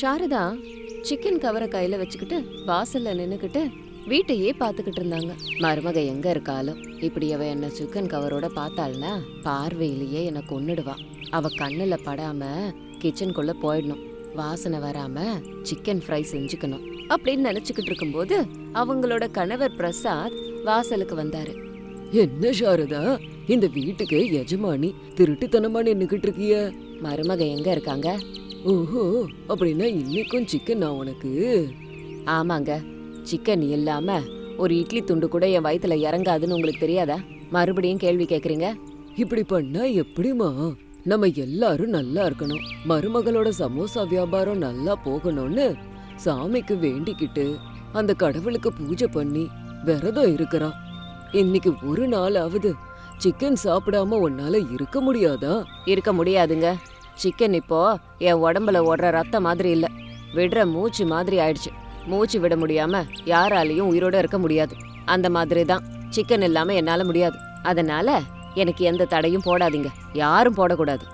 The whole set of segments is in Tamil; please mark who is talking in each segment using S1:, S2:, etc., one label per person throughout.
S1: சாரதா சிக்கன் கவரை கையில வச்சுக்கிட்டு வாசல்ல நின்னுக்கிட்டு வீட்டையே பாத்துக்கிட்டு இருந்தாங்க. மருமக எங்க இருக்காளோ? இப்படி அவ என்ன சிக்கன் கவரோட பார்த்தாள்னா பார்வையிலேயே என்ன கொன்னுடுவா. அவ கண்ணுல படாம கிச்சனுக்குள்ள போயிடணும். வாசனை வராம சிக்கன் ஃப்ரை செஞ்சுக்கணும் அப்படின்னு நினைச்சுக்கிட்டு இருக்கும்போது அவங்களோட கணவர் பிரசாத் வாசலுக்கு வந்தாரு.
S2: என்ன சாரதா? இந்த வீட்டுக்கு எஜமானி திருட்டுத்தனமா நின்னுகிட்டு இருக்கிய?
S1: மருமக எங்க இருக்காங்க?
S2: ஓஹோ அப்படின்னா இன்னைக்கும் சிக்கன் உனக்கு?
S1: ஆமாங்க. சிக்கன் இல்லாம ஒரு இட்லி துண்டு கூட என் வயித்துல இறங்காதுன்னு உங்களுக்கு தெரியாதா? மறுபடியும் கேள்வி கேக்குறீங்க?
S2: இப்படி பண்ணா எப்படிமா நம்ம எல்லாரும் நல்லா இருக்கணும். மருமகளோட சமோசா வியாபாரம் நல்லா போகணும்னு சாமிக்கு வேண்டிக்கிட்டு அந்த கடவுளுக்கு பூஜை பண்ணி விரதம் இருக்கிறா இன்னைக்கு ஒரு நாளாவது சிக்கன் சாப்பிடாம உன்னால இருக்க முடியாதா?
S1: இருக்க முடியாதுங்க. சிக்கன் இப்போ என் உடம்புல ஓடுற ரத்த மாதிரி இல்ல. விடுற மூச்சு மாதிரி ஆயிடுச்சு. மூச்சு விட முடியாம யாராலையும் உயிரோட இருக்க முடியாது. அந்த மாதிரி தான் சிக்கன் இல்லாம என்னால முடியாது. அதனால எனக்கு எந்த தடையும் போடாதீங்க. யாரும் போடக்கூடாது.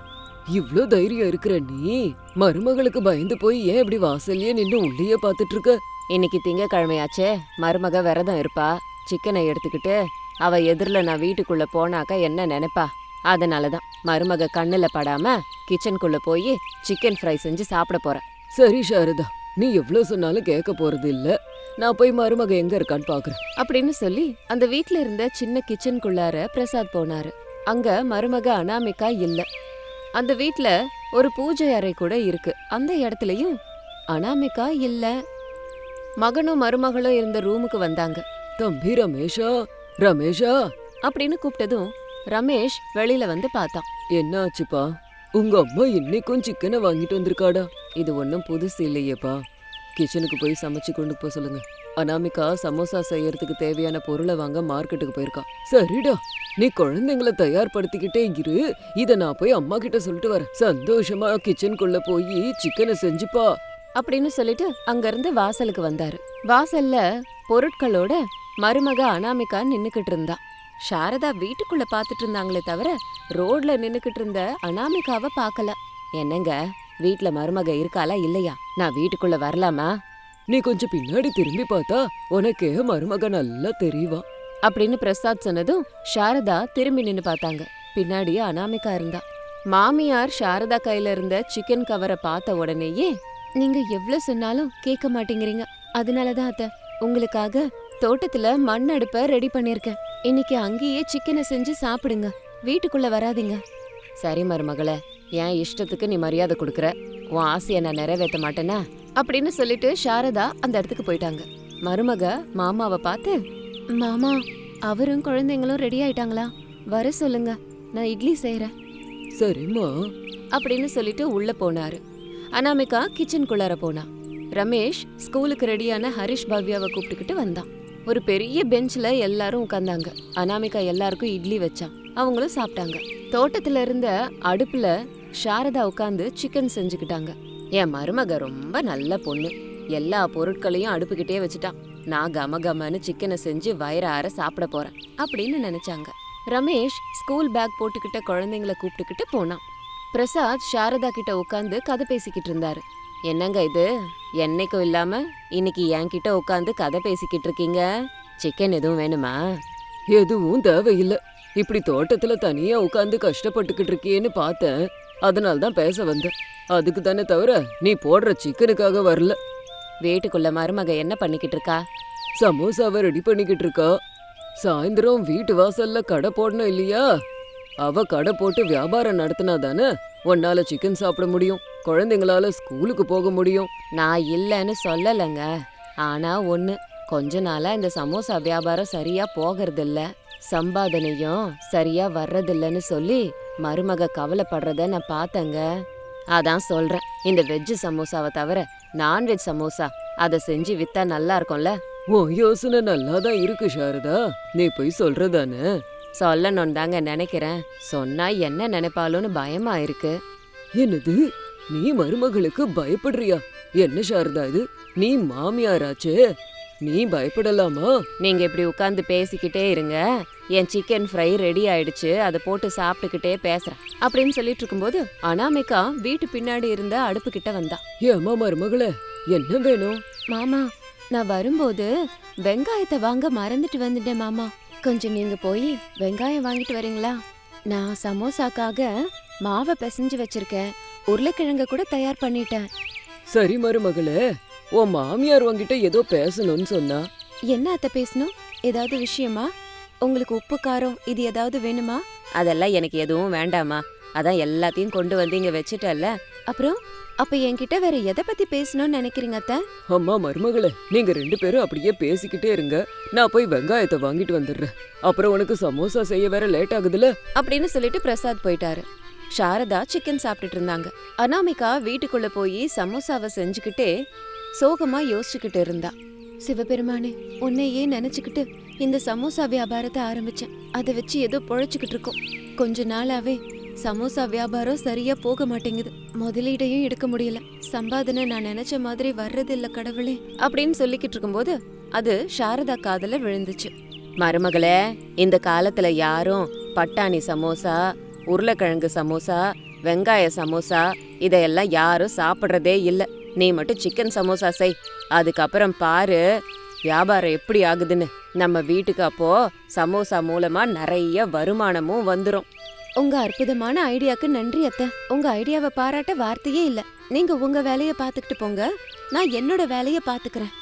S2: இவ்ளோ தைரியம் இருக்கிற நீ? மருமகளுக்கு பயந்து போய் ஏன் இப்படி வாசல்லயே நின்னு உள்ளேயே பாத்துட்டு இருக்க
S1: இன்னைக்கு திங்கக்கிழமையாச்சே. மருமக விரதம் இருப்பா. சிக்கனை எடுத்துக்கிட்டு அவ எதிரில் நான் வீட்டுக்குள்ள போனாக்கா என்ன நினைப்பா? அதனால தான் மருமக கண்ணுல படாம கிச்சனுக்குள்ள போய் சிக்கன் ஃப்ரை செஞ்சு சாப்பிட போறேன்.
S2: சரி சாரதா. நீ எவ்வளவு சொன்னாலும் கேட்க போறது இல்ல. நான் போய் மருமக எங்க இருக்கான்னு பாக்குறேன்.
S1: அப்படின்னு சொல்லி அந்த வீட்ல இருந்த சின்ன கிச்சனுக்குள்ளார பிரசாத் போனாரு. அங்க மருமக அனாமிகா இல்ல. அந்த வீட்ல ஒரு பூஜை அறை கூட இருக்கு. அந்த இடத்துலயும் அனாமிகா இல்ல. மகனும் மருமகளும் இருந்த ரூமுக்கு வந்தாங்க.
S2: தம்பி ரமேஷா? ரமேஷா?
S1: அப்படின்னு கூப்பிட்டதும் ரமேஷ் வெளியில வந்து பார்த்தான்.
S2: என்ன ஆச்சுப்பா உங்க அம்மா இன்னைக்கும் சிக்கனை வாங்கிட்டு வந்திருக்காடா? இது ஒன்றும் புதுசு இல்லையேப்பா. கிச்சனுக்கு போய் சமைச்சு கொண்டு போக சொல்லுங்க. அனாமிகா சமோசா செய்யறதுக்கு தேவையான பொருளை வாங்க மார்க்கெட்டுக்கு போயிருக்கா. சரிடா நீ குழந்தைங்கள தயார்படுத்திக்கிட்டே இரு. இத நான் போய் அம்மா கிட்ட சொல்லிட்டு வரேன். சந்தோஷமா கிச்சனுக்குள்ள போய் சிக்கனை செஞ்சுப்பா.
S1: அப்படின்னு சொல்லிட்டு அங்கிருந்து வாசலுக்கு வந்தாரு. வாசல்ல பொருட்களோட மருமக அனாமிகா நின்னுக்கிட்டு இருந்தா. சாரதா வீட்டுக்குள்ள பாத்துட்டு இருந்தாங்களே தவிர ரோட்ல நின்னுக்கிட்டு இருந்த அனாமிகாவை பார்க்கல என்னங்க வீட்ல மருமக இருக்காளா இல்லையா? நான் வீட்டுக்குள்ள வரலாமா?
S2: நீ கொஞ்சம் பின்னாடி திரும்பி பார்த்தா உனக்கு மருமக நல்லா தெரியவா
S1: அப்படின்னு பிரசாத் சொன்னதும் சாரதா திரும்பி நின்னு பார்த்தாங்க. பின்னாடியே அனாமிகா இருந்தா. மாமியார் சாரதா கையில இருந்த சிக்கன் கவரை பார்த்த உடனேயே நீங்க எவ்வளவு சொன்னாலும் கேட்க மாட்டேங்கிறீங்க. அதனாலதான் அத்த உங்களுக்காக தோட்டத்துல மண் அடுப்ப ரெடி பண்ணிருக்கேன். இன்னைக்கு அங்கேயே சிக்கனை செஞ்சு சாப்பிடுங்க. வீட்டுக்குள்ள வராதீங்க. சரி மருமகளே என் இஷ்டத்துக்கு நீ மரியாதை கொடுக்குற. உன் ஆசையை நான் நிறைவேற்ற மாட்டேனா? அப்படின்னு சொல்லிட்டு சாரதா அந்த இடத்துக்கு போயிட்டாங்க. மருமக மாமாவை பார்த்து மாமா அவரும் குழந்தைங்களும் ரெடி ஆயிட்டாங்களா? வர சொல்லுங்க நான் இட்லி செய்யறேன்
S2: சரிம்மா.
S1: அப்படின்னு சொல்லிட்டு உள்ள போனாரு. அனாமிகா கிச்சனுக்குள்ளார போனா. ரமேஷ் ஸ்கூலுக்கு ரெடியான ஹரிஷ் பவ்யாவை கூப்பிட்டுக்கிட்டு வந்தான். ஒரு பெரிய பெஞ்சில் எல்லாரும் உட்கார்ந்தாங்க. அனாமிகா எல்லாருக்கும் இட்லி வச்சான் அவங்களும் சாப்பிட்டாங்க. தோட்டத்துல இருந்த அடுப்புல சாரதா உட்காந்து சிக்கன் செஞ்சுக்கிட்டாங்க. என் மருமக ரொம்ப நல்ல பொண்ணு. எல்லா பொருட்களையும் அடுப்புக்கிட்டே வச்சுட்டான் நான் கம கமன்னு சிக்கனை செஞ்சு வயிறார சாப்பிட போறேன். அப்படின்னு நினைச்சாங்க. ரமேஷ் ஸ்கூல் பேக் போட்டுக்கிட்ட குழந்தைங்கள கூப்பிட்டுக்கிட்டு போனான். பிரசாத் சாரதா கிட்ட உட்காந்து கதை பேசிக்கிட்டு இருந்தாரு. என்னங்க இது? என்னைக்கும் இல்லாம இன்னைக்கு என்கிட்ட உட்காந்து கதை பேசிக்கிட்டு இருக்கீங்க. சிக்கன் எதுவும் வேணுமா?
S2: எதுவும் தேவையில்லை. இப்படி தோட்டத்துல தனியா உட்காந்து கஷ்டப்பட்டுக்கிட்டு இருக்கியேன்னு பார்த்தேன். அதனால தான் பேச வந்தேன். அதுக்கு தானே தவிர நீ போடுற சிக்கனுக்காக வரல.
S1: வீட்டுக்குள்ள மருமக என்ன பண்ணிக்கிட்டு இருக்கா?
S2: சமோசாவை ரெடி பண்ணிக்கிட்டு இருக்கா. சாயந்தரம் வீட்டு வாசல்ல கடை போடணும் இல்லையா? அவ கடை போட்டு வியாபாரம் நடத்தினா தானே உன்னால சிக்கன் சாப்பிட முடியும். குழந்தைங்களால ஸ்கூலுக்கு போக முடியும்.
S1: நான் இல்லைன்னு சொல்லலைங்க. ஆனா ஒண்ணு கொஞ்ச நாளா இந்த சமோசா வியாபாரம் சரியா போகிறதில்ல. சம்பாதனையும் சரியா வர்றதில்லன்னு சொல்லி மருமக கவலைப்படுறத நான் பார்த்தேங்க. அதான் சொல்றேன் இந்த வெஜ் சமோசாவை தவிர நான்வெஜ் சமோசா அதை செஞ்சு வித்தா நல்லா இருக்கும்ல?
S2: உன் யோசனை நல்லா தான் இருக்கு சாரதா. நீ போய் சொல்றதானே?
S1: சொல்லணும்னு தாங்க நினைக்கிறேன். சொன்னா என்ன நினைப்பாலும்னு பயமா இருக்கு.
S2: என்னது? நீ மருமகளுக்கு பயப்படுறியா? என்ன சாரதா இது? நீ மாமியாராச்சே. நீ பயப்படலாமா?
S1: நீங்க இப்படி உட்கார்ந்து பேசிக்கிட்டே இருங்க. என் சிக்கன் ஃப்ரை ரெடி ஆயிடுச்சு. அதை போட்டு சாப்பிட்டுக்கிட்டே பேசுறேன். அப்படின்னு சொல்லிட்டு இருக்கும்போது அனாமிகா வீட்டு பின்னாடி இருந்த அடுப்பு கிட்ட வந்தா
S2: ஏம்மா மருமகளே என்ன வேணும்?
S1: மாமா நான் வரும்போது வெங்காயத்தை வாங்க மறந்துட்டு வந்துட்டேன் மாமா. கொஞ்சம் நீங்க போய் வெங்காயம் வாங்கிட்டு வரீங்களா? நான் சமோசாக்காக மாவை பிசைஞ்சு வச்சிருக்கேன். உருளைக்கிழங்க கூட தயார் பண்ணிட்டேன்.
S2: சரி மருமகளே உன் மாமியார் உன்கிட்ட ஏதோ பேசணும்னு சொன்னா?
S1: என்ன அத்தை பேசணும்? ஏதாவது விஷயமா? உங்களுக்கு உப்பு காரம் இது ஏதாவது வேணுமா? அதெல்லாம் எனக்கு எதுவும் வேண்டாமா அதான் எல்லாத்தையும் கொண்டு வந்து இங்க வச்சுட்டல்ல அப்புறம் அப்ப என்கிட்ட வேற எதை பத்தி பேசணும்னு நினைக்கிறீங்க அத்தை?
S2: அம்மா மருமகளே நீங்க ரெண்டு பேரும் அப்படியே பேசிக்கிட்டே இருங்க. நான் போய் வெங்காயத்தை வாங்கிட்டு வந்துடுறேன். அப்புறம் உனக்கு சமோசா செய்ய வேற லேட் ஆகுதுல?
S1: அப்படின்னு சொல்லிட்டு பிரசாத் போயிட்டாரு. சாரதா சிக்கன் சாப்பிட்டுட்டு இருந்தாங்க அனாமிகா வீட்டுக்குள்ள போய் சமோசாவை செஞ்சுக்கிட்டே சோகமா யோசிச்சுக்கிட்டு இருந்தா. சிவபெருமானே உன்னையே நினைச்சுக்கிட்டு இந்த சமோசா வியாபாரத்தை ஆரம்பிச்சேன்? அதை வச்சு ஏதோ பொழைச்சுக்கிட்டு இருக்கோம். கொஞ்ச நாளாவே சமோசா வியாபாரம் சரியா போக மாட்டேங்குது. முதலீடையும் எடுக்க முடியல. சம்பாதனை நான் நினைச்ச மாதிரி வர்றது இல்ல கடவுளே அப்படின்னு சொல்லிக்கிட்டு இருக்கும்போது அது சாரதா காதல விழுந்துச்சு. மருமகளே இந்த காலத்துல யாரும் பட்டாணி சமோசா உருளைக்கிழங்கு சமோசா வெங்காய சமோசா இதையெல்லாம் யாரும் சாப்பிட்றதே இல்லை. நீ மட்டும் சிக்கன் சமோசா செய். அதுக்கப்புறம் பாரு வியாபாரம் எப்படி ஆகுதுன்னு. நம்ம வீட்டுக்கு அப்போ சமோசா மூலமா நிறைய வருமானமும் வந்துரும். உங்க அற்புதமான ஐடியாக்கு நன்றி அத்தை. உங்க ஐடியாவை பாராட்ட வார்த்தையே இல்ல. நீங்க உங்க வேலையை பாத்துக்கிட்டு போங்க. நான் என்னோட வேலையை பாத்துக்கிறேன்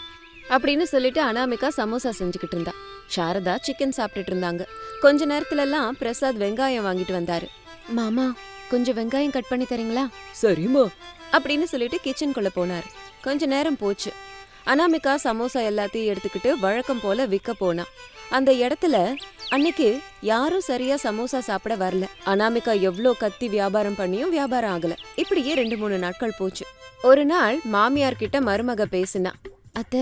S1: அப்படின்னு சொல்லிட்டு அனாமிகா சமோசா செஞ்சுக்கிட்டு இருந்தா. சாரதா சிக்கன் சாப்பிட்டுட்டு இருந்தாங்க கொஞ்ச நேரத்துல எல்லாம் பிரசாத் வெங்காயம் வாங்கிட்டு வந்தாரு. மாமா கொஞ்சம் வெங்காயம் கட் பண்ணி தரீங்களா?
S2: சரிம்மா.
S1: அப்படின்னு சொல்லிட்டு கிச்சனுக்குள்ள போனாரு. கொஞ்ச நேரம் போச்சு. அனாமிகா சமோசா எல்லாத்தையும் எடுத்துக்கிட்டு வழக்கம் போல விற்க போனா. அந்த இடத்துல அன்னைக்கு யாரும் சரியா சமோசா சாப்பிட வரல. அனாமிகா எவ்ளோ கத்தி வியாபாரம் பண்ணியும் வியாபாரம் ஆகல. இப்படியே ரெண்டு மூணு நாட்கள் போச்சு. ஒரு நாள் மாமியார் கிட்ட மருமக பேசினா அத்தை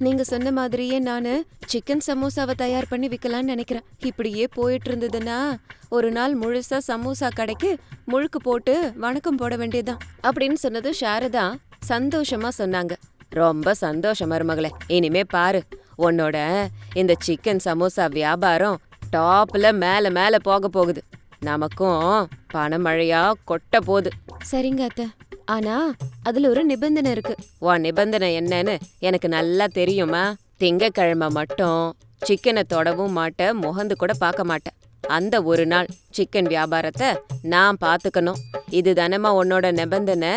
S1: நீங்க சொன்ன மாதிரியே நானு சிக்கன் சமோசாவை தயார் பண்ணி விற்கலான்னு நினைக்கிறேன். இப்படியே போயிட்டு இருந்ததுன்னா ஒரு நாள் முழுசா சமோசா கடைக்கு முழுக்கு போட்டு வணக்கம் போட வேண்டியதுதான். அப்படின்னு சொன்னது சாரதா சந்தோஷமா சொன்னாங்க. ரொம்ப சந்தோஷம் மருமகளே. இனிமே பாரு உன்னோட இந்த சிக்கன் சமோசா வியாபாரம் டாப்ல மேல மேல போக போகுது. நமக்கும் பணமழையா கொட்ட போகுது. சரிங்க அத்தை. ஆனா அதுல ஒரு நிபந்தனை இருக்கு. உன் நிபந்தனை என்னன்னு எனக்கு நல்லா தெரியுமா? திங்கக்கிழமை மட்டும் சிக்கனை தொடவும் மாட்டேன் முகந்து கூட பார்க்க மாட்டேன் அந்த ஒரு நாள் சிக்கன் வியாபாரத்தை நான் பாத்துக்கணும் இது தானம்மா உன்னோட நிபந்தனை?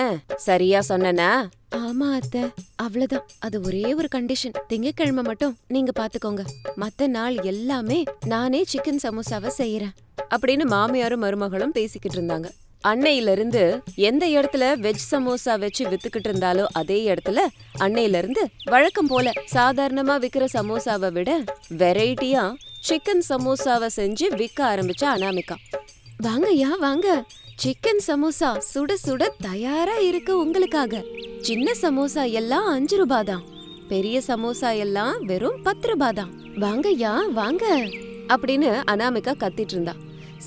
S1: சரியா சொன்னனா? ஆமா அத்தை அவ்வளவுதான். அது ஒரே ஒரு கண்டிஷன் திங்கக்கிழமை மட்டும் நீங்க பாத்துக்கோங்க மத்த நாள் எல்லாமே நானே சிக்கன் சமோசாவை செய்யறேன். அப்படின்னு மாமியாரும் மருமகளும் பேசிக்கிட்டு இருந்தாங்க. அன்னையில இருந்து எந்த இடத்துல வெஜ் சமோசா வச்சு வித்துக்கிட்டு இருந்தாலோ அதே இடத்துல அன்னையில இருந்து வழக்கம் போல சாதாரணமா விக்கிற சமோசாவை விட வெரைட்டியா சிக்கன் சமோசாவை செஞ்சு விற்க ஆரம்பிச்சா அனாமிகா. வாங்கய்யா வாங்க. சிக்கன் சமோசா சுட சுட தயாரா இருக்கு உங்களுக்காக. சின்ன சமோசா எல்லாம் அஞ்சு ரூபாய் தான். பெரிய சமோசா எல்லாம் வெறும் பத்து ரூபாய் தான். வாங்கய்யா வாங்க. அப்படின்னு அனாமிகா கத்திட்டு இருந்தா.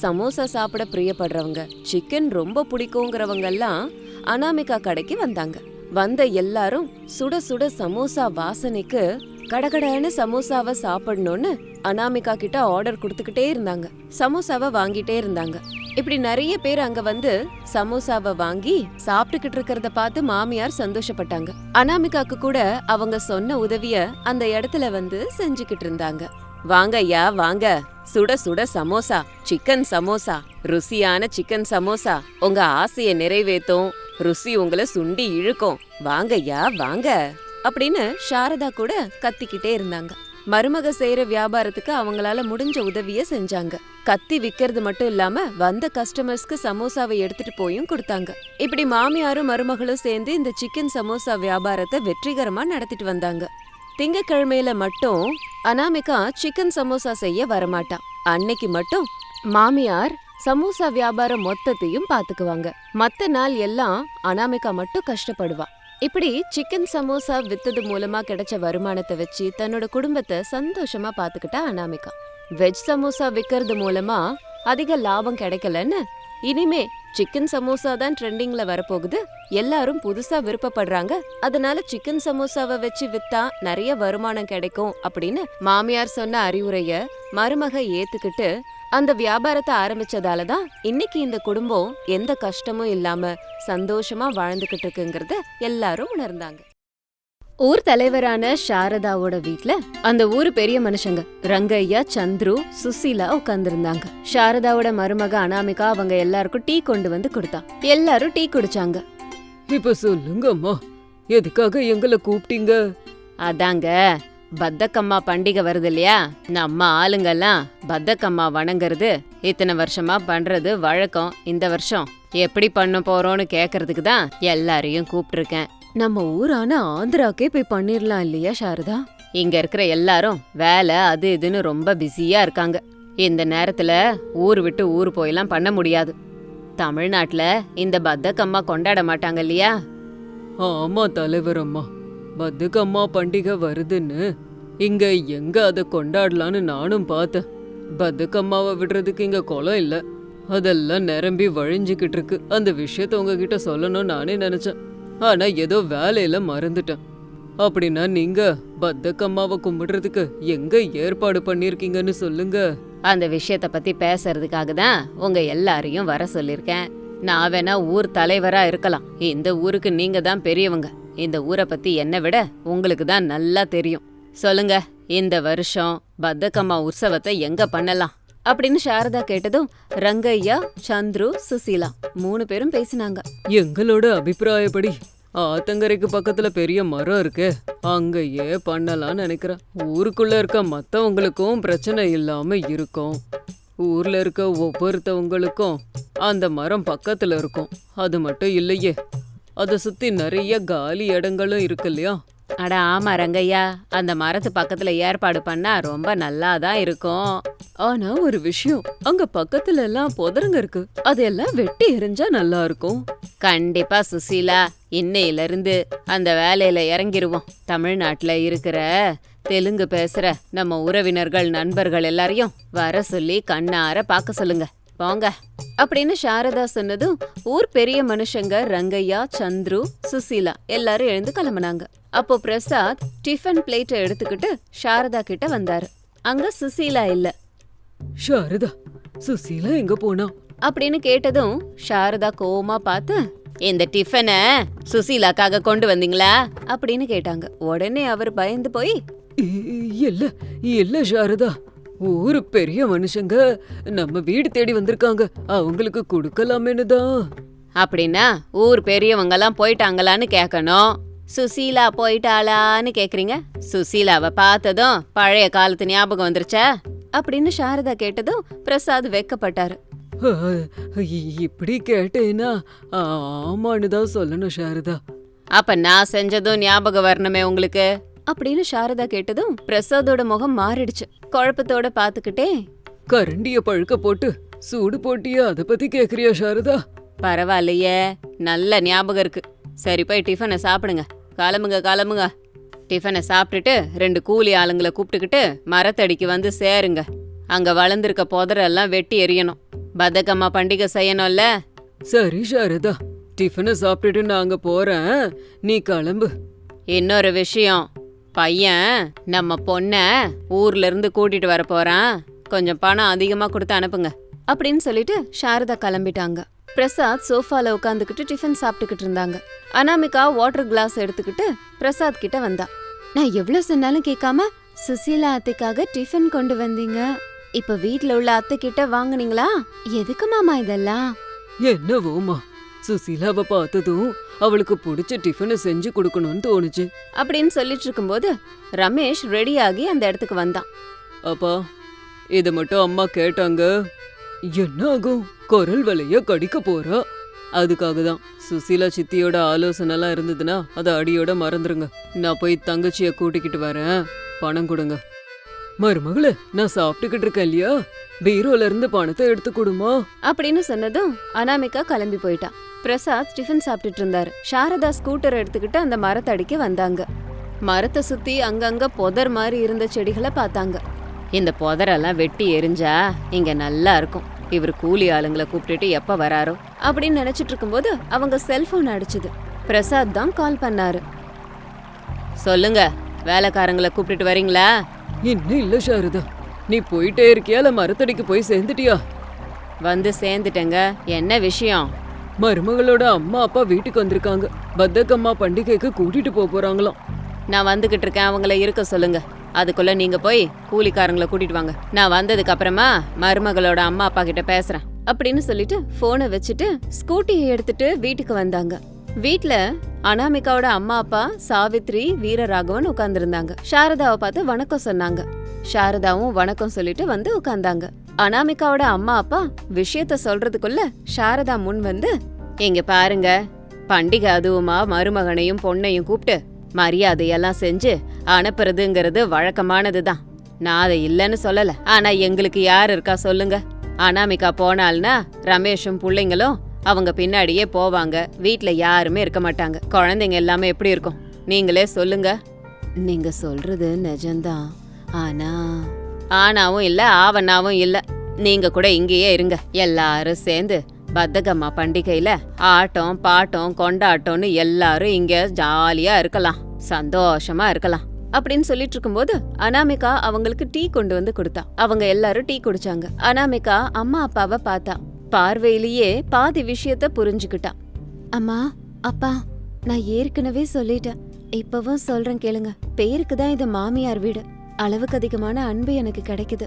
S1: சமோசா சாப்பிட பிரியப்படுறவங்க சிக்கன் ரொம்ப பிடிக்குங்கிறவங்க எல்லாம் அனாமிகா கடைக்கு வந்தாங்க. வந்த எல்லாரும் சுட சுட சமோசா வாசனைக்கு கடகடன்னு சமோசாவை சாப்பிடணும்னு அனாமிகா கிட்ட ஆர்டர் கொடுத்துக்கிட்டே இருந்தாங்க. சமோசாவை வாங்கிட்டே இருந்தாங்க. இப்படி நிறைய பேர் அங்க வந்து சமோசாவை வாங்கி சாப்பிட்டுக்கிட்டு இருக்கிறத பார்த்து மாமியார் சந்தோஷப்பட்டாங்க. அனாமிகாக்கு கூட அவங்க சொன்ன உதவிய அந்த இடத்துல வந்து செஞ்சுக்கிட்டு இருந்தாங்க. வாங்க ஐயா வாங்க. சுட சுட சமோசா சிக்கன் சமோசா ருசியான சிக்கன் சமோசா. உங்க ஆசைய நிறைவேத்தும் ருசி உங்களை சுண்டி இழுக்கும். வாங்கய்யா வாங்க. அப்படின்னு சாரதா கூட கத்திக்கிட்டே இருந்தாங்க. மருமக செய்யற வியாபாரத்துக்கு அவங்களால முடிஞ்ச உதவிய செஞ்சாங்க. கத்தி விக்கிறது மட்டும் இல்லாம வந்த கஸ்டமர்ஸ்க்கு சமோசாவை எடுத்துட்டு போயும் கொடுத்தாங்க. இப்படி மாமியாரும் மருமகளும் சேர்ந்து இந்த சிக்கன் சமோசா வியாபாரத்தை வெற்றிகரமா நடத்திட்டு வந்தாங்க. திங்கக்கிழமையில மட்டும் அனாமிகா சிக்கன் சமோசா செய்ய வரமாட்டா. அன்னைக்கு மட்டும் மாமியார் சமோசா வியாபாரம் மொத்தத்தையும் பாத்துக்குவாங்க. மத்த நாள் எல்லாம் அனாமிகா மட்டும் கஷ்டப்படுவா. இப்படி சிக்கன் சமோசா வித்தது மூலமா கிடைச்ச வருமானத்தை வச்சு தன்னோட குடும்பத்தை சந்தோஷமா பாத்துக்கிட்டா அனாமிகா. வெஜ் சமோசா விற்கிறது மூலமா அதிக லாபம் கிடைக்கலன்னு இனிமே சிக்கன் சமோசா தான் ட்ரெண்டிங்ல வரப்போகுது. எல்லாரும் புதுசா விருப்பப்படுறாங்க. அதனால சிக்கன் சமோசாவை வச்சு வித்தா நிறைய வருமானம் கிடைக்கும் அப்படின்னு மாமியார் சொன்ன அறிவுரைய மருமக ஏத்துக்கிட்டு அந்த வியாபாரத்தை ஆரம்பிச்சதால தான் இன்னைக்கு இந்த குடும்பம் எந்த கஷ்டமும் இல்லாம சந்தோஷமா வாழ்ந்துகிட்டு இருக்குங்கிறத எல்லாரும் உணர்ந்தாங்க. ஊர் தலைவரான சாரதாவோட வீட்ல அந்த ஊரு பெரிய மனுஷங்க ரங்கையா சந்துரு சுசீலா உட்கார்ந்திருந்தாங்க. சாரதாவோட மருமக அனாமிகா அவங்க எல்லாருக்கும் டீ கொண்டு வந்து கொடுத்தா. எல்லாரும் டீ குடிச்சாங்க.
S2: இப்ப சொல்லுங்க அம்மா எதுக்காக எங்களை கூப்பிட்டீங்க?
S1: அதாங்க பத்தக்கம்மா பண்டிகை வருது இல்லையா? நம்ம ஆளுங்கெல்லாம் பத்தக்கம்மா வணங்குறது இத்தனை வருஷமா பண்றது வழக்கம் இந்த வருஷம். எப்படி பண்ண போறோம்னு கேக்குறதுக்கு தான் எல்லாரையும் கூப்பிட்டிருக்கேன். நம்ம ஊரான ஆந்திராக்கே போய் பண்ணிரலாம் இல்லையா சாரதா? இங்க இருக்கிற எல்லாரும் வேலை அது இதுன்னு ரொம்ப பிஸியா இருக்காங்க. இந்த நேரத்துல ஊர் விட்டு ஊர் போயெல்லாம் பண்ண முடியாது. தமிழ்நாட்டுல இந்த பத்தக்கம்மா கொண்டாட மாட்டாங்க இல்லையா?
S2: ஆமா தலைவர் அம்மா. பத்துக்கம்மா பண்டிகை வருதுன்னு. இங்க எங்க அதை கொண்டாடலான்னு நானும் பார்த்தேன். பத்துக்கம்மாவை விடுறதுக்கு இங்க குளம் இல்ல. அதெல்லாம் நிரம்பி வழிஞ்சுக்கிட்டு இருக்கு. அந்த விஷயத்த உங்ககிட்ட சொல்லணும்னு நானே நினைச்சேன். ஆனா ஏதோ வேலையில மறந்துட்டேன். அப்படின்னா நீங்க பத்தக்கம்மாவை கும்பிடுறதுக்கு எங்க ஏற்பாடு பண்ணிருக்கீங்கன்னு சொல்லுங்க.
S1: அந்த விஷயத்த பத்தி பேசுறதுக்காக தான் உங்க எல்லாரையும் வர சொல்லியிருக்கேன். நான் வேணா ஊர் தலைவரா இருக்கலாம். இந்த ஊருக்கு நீங்க தான் பெரியவங்க. இந்த ஊரை பத்தி என்னை விட உங்களுக்கு தான் நல்லா தெரியும். சொல்லுங்க இந்த வருஷம் பத்தக்கம்மா உற்சவத்தை எங்க பண்ணலாம்? அப்படின்னு சாரதா கேட்டதும் ரங்கையா சந்துரு சுசீலா மூணு பேரும் பேசினாங்க.
S2: எங்களோட அபிப்பிராயப்படி ஆத்தங்கரைக்கு பக்கத்துல பெரிய மரம் இருக்கு அங்கேயே பண்ணலாம்னு நினைக்கிறேன். ஊருக்குள்ள இருக்க மத்தவங்களுக்கும் பிரச்சனை இல்லாம இருக்கும். ஊர்ல இருக்க ஒவ்வொருத்தவங்களுக்கும் அந்த மரம் பக்கத்துல இருக்கும். அது மட்டும் இல்லையே அதை சுத்தி நிறைய காலி இடங்களும் இருக்கு இல்லையா?
S1: அட ஆமா ரங்கையா அந்த மரத்து பக்கத்துல ஏற்பாடு பண்ணா ரொம்ப நல்லா தான் இருக்கும்.
S2: ஆனா ஒரு விஷயம் அங்க பக்கத்துல எல்லாம் புதருங்க இருக்கு. அதெல்லாம் வெட்டி எரிஞ்சா நல்லா இருக்கும்.
S1: கண்டிப்பா சுசீலா இன்னையில இருந்து அந்த வேலையில இறங்கிருவோம். தமிழ்நாட்டுல இருக்கிற தெலுங்கு பேசுற நம்ம உறவினர்கள் நண்பர்கள் எல்லாரையும் வர சொல்லி கண்ணார பார்க்க சொல்லுங்க. போங்க அப்படின்னு சாரதா சொன்னதும் ஊர் பெரிய மனுஷங்க ரங்கையா சந்துரு சுசீலா எல்லாரும் எழுந்து கிளம்புனாங்க. அப்போ பிரசாத் டிஃபன் பிளேட்டை எடுத்துக்கிட்டு சாரதா கிட்ட வந்தாரு. அங்க சுசீலா இல்ல.
S2: சாரதா சுசீலா எங்க போனா?
S1: அப்படின்னு கேட்டதும் சாரதா கோவமா பார்த்து இந்த டிஃபனை சுசீலாக்காக கொண்டு வந்தீங்களா? அப்படின்னு கேட்டாங்க. உடனே அவர் பயந்து போய்
S2: இல்ல இல்ல சாரதா. ஊரு பெரிய மனுஷங்க. நம்ம வீடு தேடி வந்திருக்காங்க. அவங்களுக்கு கொடுக்கலாமேன்னு தான்.
S1: அப்படின்னா ஊர் பெரியவங்கெல்லாம் போயிட்டாங்களான்னு கேட்கணும் சுசீலா போயிட்டாளான்னு கேக்குறீங்க? சுசீலாவை பார்த்ததும் பழைய காலத்து ஞாபகம் வந்துருச்சா? அப்படின்னு சாரதா கேட்டதும் பிரசாத் வெக்கப்பட்டாரு.
S2: இப்படி கேட்டேன்னா ஆமான்னு தான் சொல்லணும் சாரதா.
S1: அப்ப நான் செஞ்சதும் ஞாபகம் வரணுமே உங்களுக்கு? அப்படின்னு சாரதா கேட்டதும் பிரசாதோட முகம் மாறிடுச்சு. குழப்பத்தோட பாத்துக்கிட்டே
S2: கரண்டிய பழுக்க போட்டு சூடு போட்டியா அத பத்தி கேக்குறியா சாரதா?
S1: பரவாயில்லையே நல்ல ஞாபகம் இருக்கு. சரி போய் டிஃபனை சாப்பிடுங்க. கிளம்புங்க கிளம்புங்க. டிஃபனை சாப்பிட்டுட்டு ரெண்டு கூலி ஆளுங்களை கூப்பிட்டுக்கிட்டு மரத்தடிக்கு வந்து சேருங்க. அங்க வளர்ந்துருக்க புதரெல்லாம் வெட்டி எறியணும். பதக்கம்மா பண்டிகை செய்யணும்ல?
S2: சரி சாரதா. டிஃபனை சாப்பிட்டுட்டு நாங்க போறேன். நீ கிளம்பு.
S1: இன்னொரு விஷயம். பையன் நம்ம பொண்ண ஊர்ல இருந்து கூட்டிட்டு வர போறான். கொஞ்சம் பணம் அதிகமா கொடுத்து அனுப்புங்க. அப்படின்னு சொல்லிட்டு சாரதா கிளம்பிட்டாங்க. பிரசாத் சோஃபால உட்காந்துக்கிட்டு டிஃபன் சாப்பிட்டுக்கிட்டு இருந்தாங்க. அனாமிகா வாட்டர் கிளாஸ் எடுத்துக்கிட்டு பிரசாத் கிட்ட வந்தா. நான் எவ்வளவு சொன்னாலும் கேட்காம சுசீலா அத்தைக்காக டிஃபன் கொண்டு வந்தீங்க. இப்ப வீட்ல உள்ள அத்தை கிட்ட வாங்குனீங்களா? எதுக்கு மாமா இதெல்லாம்?
S2: என்னவோமா சுசீலாவை பார்த்ததும் அவளுக்கு பிடிச்ச டிஃபனை செஞ்சு கொடுக்கணும்னு தோணுச்சு.
S1: அப்படின்னு சொல்லிட்டு இருக்கும்போது ரமேஷ் ரெடியாகி அந்த இடத்துக்கு வந்தான்.
S2: அப்பா இத மட்டும் அம்மா கேட்டாங்க. என்ன ஆகும் குரல் வலைய கடிக்க போறா? அதுக்காக தான் சுசீலா சித்தியோட ஆலோசனைலாம் இருந்ததுன்னா அதை அடியோட மறந்துருங்க. நான் போய் தங்கச்சிய கூட்டிக்கிட்டு வரேன். பணம் கொடுங்க. மருமகளே நான் சாப்பிட்டுக்கிட்டு இருக்கேன் இல்லையா? பீரோல இருந்து பணத்தை எடுத்து கொடுமா?
S1: அப்படின்னு சொன்னதும் அனாமிகா கிளம்பி போயிட்டா. பிரசாத் டிஃபன் சாப்பிட்டுட்டு இருந்தாரு. சாரதா ஸ்கூட்டர் எடுத்துக்கிட்டு அந்த மரத்தடிக்கு வந்தாங்க. மரத்தை சுத்தி அங்கங்க புதர் மாதிரி இருந்த செடிகளை பார்த்தாங்க. இந்த புதரெல்லாம் வெட்டி எரிஞ்சா இங்க நல்லா இருக்கும். இவர் கூலி ஆளுங்களை கூப்பிட்டுட்டு எப்ப வராரோ அப்படின்னு நினைச்சிட்டு இருக்கும்போது அவங்க செல்போன் அடிச்சுது. பிரசாத் தான் கால் பண்ணாரு. சொல்லுங்க வேலைக்காரங்களை கூப்பிட்டுட்டு வரீங்களா?
S2: இன்னும் இல்ல சாரதா. நீ போயிட்டே இருக்கியா இல்ல மரத்தடிக்கு போய் சேர்ந்துட்டியா?
S1: வந்து சேர்ந்துட்டேங்க. என்ன விஷயம்?
S2: மருமகளோட அம்மா அப்பா வீட்டுக்கு வந்திருக்காங்க. பத்தக்கம்மா பண்டிகைக்கு கூட்டிட்டு போக போறாங்களாம்.
S1: நான் வந்துகிட்டு இருக்கேன் அவங்கள இருக்க சொல்லுங்க. அதுக்குள்ளே நீங்கள் போய் கூலிக்காரங்களை கூட்டிட்டு வாங்க. நான் வந்ததுக்கு அப்புறமா மருமகளோட அம்மா அப்பா கிட்ட பேசுகிறேன் அப்படின்னு சொல்லிட்டு ஃபோனை வச்சுட்டு ஸ்கூட்டியை எடுத்துட்டு வீட்டுக்கு வந்தாங்க. வீட்ல அனாமிகாவோட அம்மா அப்பா சாவித்ரி வீரராகவன் உட்கார்ந்துருந்தாங்க. சாரதாவை பார்த்து வணக்கம் சொன்னாங்க. சாரதாவும் வணக்கம் சொல்லிட்டு வந்து உட்கார்ந்தாங்க. அனாமிகாவோட அம்மா அப்பா விஷயத்த சொல்றதுக்குள்ள சாரதா முன் வந்து இங்க பாருங்க பண்டிகை அதுவுமா மருமகனையும் பொண்ணையும் கூப்பிட்டு மரியாதையெல்லாம் செஞ்சு அனுப்புறதுங்கிறது வழக்கமானதுதான். நான் அதை இல்லைன்னு சொல்லல. ஆனா எங்களுக்கு யார் இருக்கா சொல்லுங்க. அனாமிகா போனால்னா ரமேஷும் பிள்ளைங்களும் அவங்க பின்னாடியே போவாங்க. வீட்டில் யாருமே இருக்க மாட்டாங்க. குழந்தைங்க எல்லாமே எப்படி இருக்கும்? நீங்களே சொல்லுங்க. நீங்க சொல்றது நிஜம்தான். ஆனா ஆனாவும் இல்லை ஆவனாவும் இல்லை. நீங்க கூட இங்கேயே இருங்க. எல்லாரும் சேர்ந்து பத்தகம்மா பண்டிகையில ஆட்டம் பாட்டம் கொண்டாட்டம்னு எல்லாரும் இங்க ஜாலியா இருக்கலாம் சந்தோஷமா இருக்கலாம் அப்படின்னு சொல்லிட்டு இருக்கும்போது அனாமிகா அவங்களுக்கு டீ கொண்டு வந்து கொடுத்தா. அவங்க எல்லாரும் டீ குடிச்சாங்க. அனாமிகா அம்மா அப்பாவை பார்த்தா பார்வையிலேயே பாதி விஷயத்த புரிஞ்சுக்கிட்டா. அம்மா அப்பா நான் ஏற்கனவே சொல்லிட்டேன். இப்பவும் சொல்றேன் கேளுங்க. பேருக்கு தான் இது மாமியார் வீடு. அளவுக்கு அதிகமான அன்பு எனக்கு கிடைக்குது.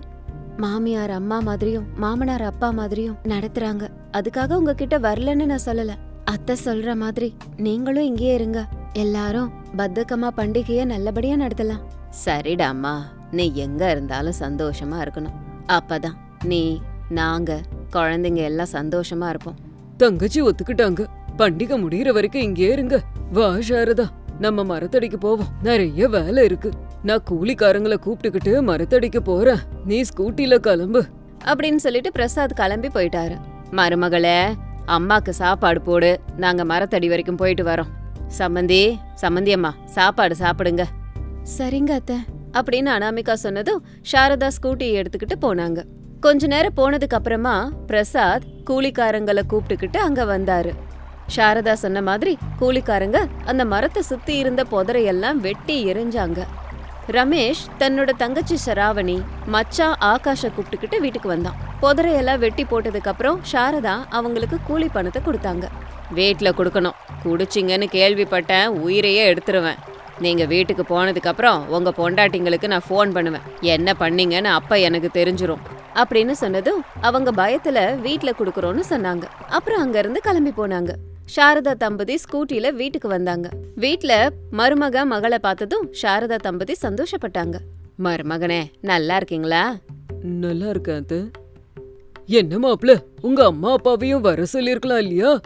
S1: மாமியார் அம்மா மாதிரியும் மாமனார் அப்பா மாதிரியும் நடத்துறாங்க. அதுக்காக உங்ககிட்ட வரலன்னு நான் சொல்லல. அத்தை சொல்ற மாதிரி நீங்களும் இங்கேயே இருங்க. எல்லாரும் பத்தக்கமா பண்டிகைய நல்லபடியா நடத்தலாம். சரிடா அம்மா. நீ எங்க இருந்தாலும் சந்தோஷமா இருக்கணும். அப்பதான் நீ நாங்க குழந்தைங்க எல்லாம் சந்தோஷமா இருப்போம்.
S2: தங்கச்சி ஒத்துக்கிட்டாங்க. பண்டிகை முடியிற வரைக்கும் இங்கே இருங்க. வா சாரதா. நம்ம மரத்தடிக்கு போவோம். நிறைய வேலை இருக்கு. நான் கூலிக்காரங்களை கூப்பிட்டுக்கிட்டு மரத்தடிக்கு போறேன். நீ ஸ்கூட்டில கிளம்பு.
S1: அப்படின்னு சொல்லிட்டு பிரசாத் கிளம்பி போயிட்டாரு. மருமகளே அம்மாக்கு சாப்பாடு போடு. நாங்க மரத்தடி வரைக்கும் போயிட்டு வரோம். சம்மந்தி சம்மந்தி அம்மா சாப்பாடு சாப்பிடுங்க. சரிங்க அத்தை அப்படின்னு அனாமிகா சொன்னதும் சாரதா ஸ்கூட்டியை எடுத்துக்கிட்டு போனாங்க. கொஞ்ச நேரம் போனதுக்கு அப்புறமா பிரசாத் கூலிக்காரங்களை கூப்பிட்டுக்கிட்டு அங்க வந்தாரு. சாரதா சொன்ன மாதிரி கூலிக்காரங்க அந்த மரத்தை சுத்தி இருந்த புதரையெல்லாம் வெட்டி எரிஞ்சாங்க ரமேஷ் தன்னோட தங்கச்சி சராவணி மச்சான் ஆகாஷ கூப்பிட்டுக்கிட்டு வீட்டுக்கு வந்தான். புதரையெல்லாம் வெட்டி போட்டதுக்கு அப்புறம் சாரதா அவங்களுக்கு கூலி பணத்தை கொடுத்தாங்க. வீட்ல கொடுக்கணும். குடிச்சிங்கன்னு கேள்விப்பட்டேன். உயிரையே எடுத்துருவேன். நீங்க வீட்டுக்கு போனதுக்கு அப்புறம் உங்க பொண்டாட்டிங்களுக்கு நான் ஃபோன் பண்ணுவேன். என்ன பண்ணீங்கன்னு அப்ப எனக்கு தெரிஞ்சிரும். அப்படின்னு சொன்னதும் அவங்க பயத்துல வீட்ல குடுக்கறோம்னு சொன்னாங்க. அப்புறம் அங்க இருந்து கிளம்பி போனாங்க. சாரதா தம்பதி ஸ்கூட்டில வீட்டுக்கு வந்தாங்க. வீட்ல மருமக மகளை பார்த்ததும் சாரதா தம்பதி சந்தோஷப்பட்டாங்க. மருமகனே நல்லா இருக்கீங்களா?
S2: நல்லா இருக்கேன் அத்தை. என்ன மாப்ள உங்க அம்மா அப்பாவையும் வர சொல்லியிருக்கலாம் இல்லையா?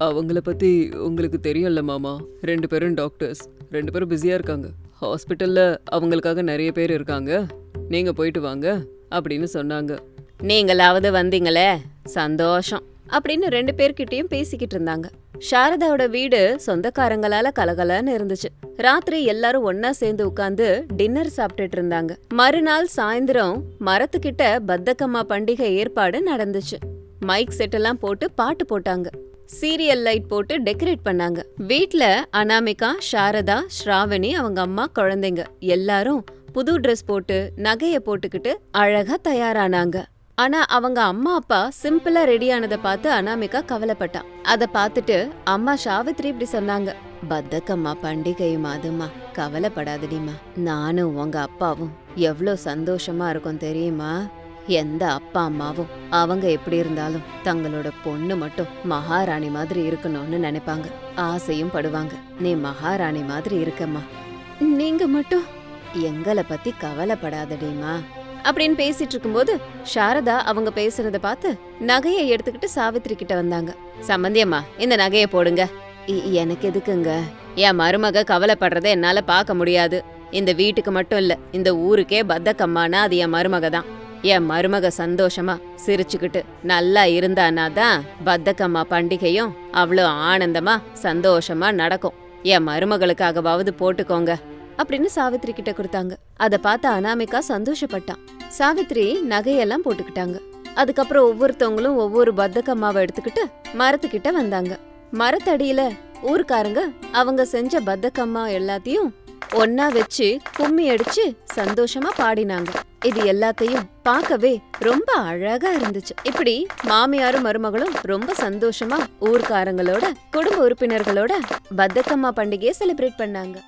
S2: அவங்கள பத்தி உங்களுக்கு தெரியும்ல மாமா ரெண்டு பேரும் டாக்டர்ஸ் ரெண்டு பேரும் பிஸியா இருக்காங்க. ஹாஸ்பிட்டல்ல அவங்களுக்காக நிறைய பேர் இருக்காங்க. நீங்க போயிட்டு வாங்க அப்படின்னு சொன்னாங்க.
S1: நீங்களாவது வந்தீங்களே சந்தோஷம். அப்படின்னு ரெண்டு பேர்கிட்டயும் பேசிக்கிட்டு இருந்தாங்க. சாரதாவோட வீடு சொந்தக்காரங்களால கலகலன்னு இருந்துச்சு. ராத்திரி எல்லாரும் ஒன்னா சேர்ந்து உட்காந்து டின்னர் சாப்பிட்டுட்டு இருந்தாங்க. மறுநாள் சாயந்தரம் மரத்துக்கிட்ட பத்தக்கம்மா பண்டிகை ஏற்பாடு நடந்துச்சு. மைக் செட் எல்லாம் போட்டு பாட்டு போட்டாங்க. சீரியல் லைட் போட்டு டெக்கரேட் பண்ணாங்க. வீட்ல அனாமிகா சாரதா ஸ்ராவணி அவங்க அம்மா குழந்தைங்க எல்லாரும் புது ட்ரெஸ் போட்டு நகைய போட்டுக்கிட்டு அழகா தயாரானாங்க. ஆனா அவங்க அம்மா அப்பா சிம்பிளா ரெடி ஆனதை பார்த்து அனாமிகா கவலைப்பட்டான் அத பார்த்துட்டு அம்மா சாவித்ரி இப்படி சொன்னாங்க. பத்தக்கம்மா பண்டிகை அதுமா கவலைப்படாதடிமா நானும் உங்க அப்பாவும் எவ்வளோ சந்தோஷமா இருக்கும் தெரியுமா? எந்த அப்பா அம்மாவும் அவங்க எப்படி இருந்தாலும் தங்களோட பொண்ணு மட்டும் மகாராணி மாதிரி இருக்கணும்னு நினைப்பாங்க. ஆசையும் படுவாங்க. நீ மகாராணி மாதிரி இருக்கம்மா. நீங்க மட்டும் எங்களை பத்தி கவலைப்படாதடிமா அப்படின்னு பேசிட்டு இருக்கும்போது சாரதா அவங்க பேசுறத பார்த்து நகையை எடுத்துக்கிட்டு சாவித்ரி கிட்ட வந்தாங்க. சம்பந்தியம்மா இந்த நகையை போடுங்க. "இ- எனக்கு எதுக்குங்க? என் மருமக கவலைப்படுறத என்னால பார்க்க முடியாது. இந்த வீட்டுக்கு மட்டும் இல்ல இந்த ஊருக்கே பத்தக்கம்மானா அது என் மருமக தான். என் மருமக சந்தோஷமா சிரிச்சுக்கிட்டு நல்லா இருந்தானா தான் பத்தக்கம்மா பண்டிகையும் அவ்வளோ ஆனந்தமா சந்தோஷமா நடக்கும். என் மருமகளுக்காகவாவது போட்டுக்கோங்க. அப்படின்னு சாவித்ரி கிட்ட கொடுத்தாங்க. அத பார்த்த அனாமிகா சந்தோஷப்பட்டான். சாவித்ரி நகையெல்லாம் போட்டுக்கிட்டாங்க. அதுக்கப்புறம் ஒவ்வொருத்தவங்களும் ஒவ்வொரு பத்தக்கம்மாவை எடுத்துக்கிட்டு மரத்துக்கிட்ட வந்தாங்க. மரத்தடியில ஊர்க்காரங்க அவங்க செஞ்ச பத்தக்கம்மா எல்லாத்தையும் ஒன்னா வச்சு கும்மி அடிச்சு சந்தோஷமா பாடினாங்க. இது எல்லாத்தையும் பார்க்கவே ரொம்ப அழகா இருந்துச்சு. இப்படி மாமியாரும் மருமகளும் ரொம்ப சந்தோஷமா ஊர்க்காரங்களோட குடும்ப உறுப்பினர்களோட பத்தக்கம்மா பண்டிகையை செலிப்ரேட் பண்ணாங்க.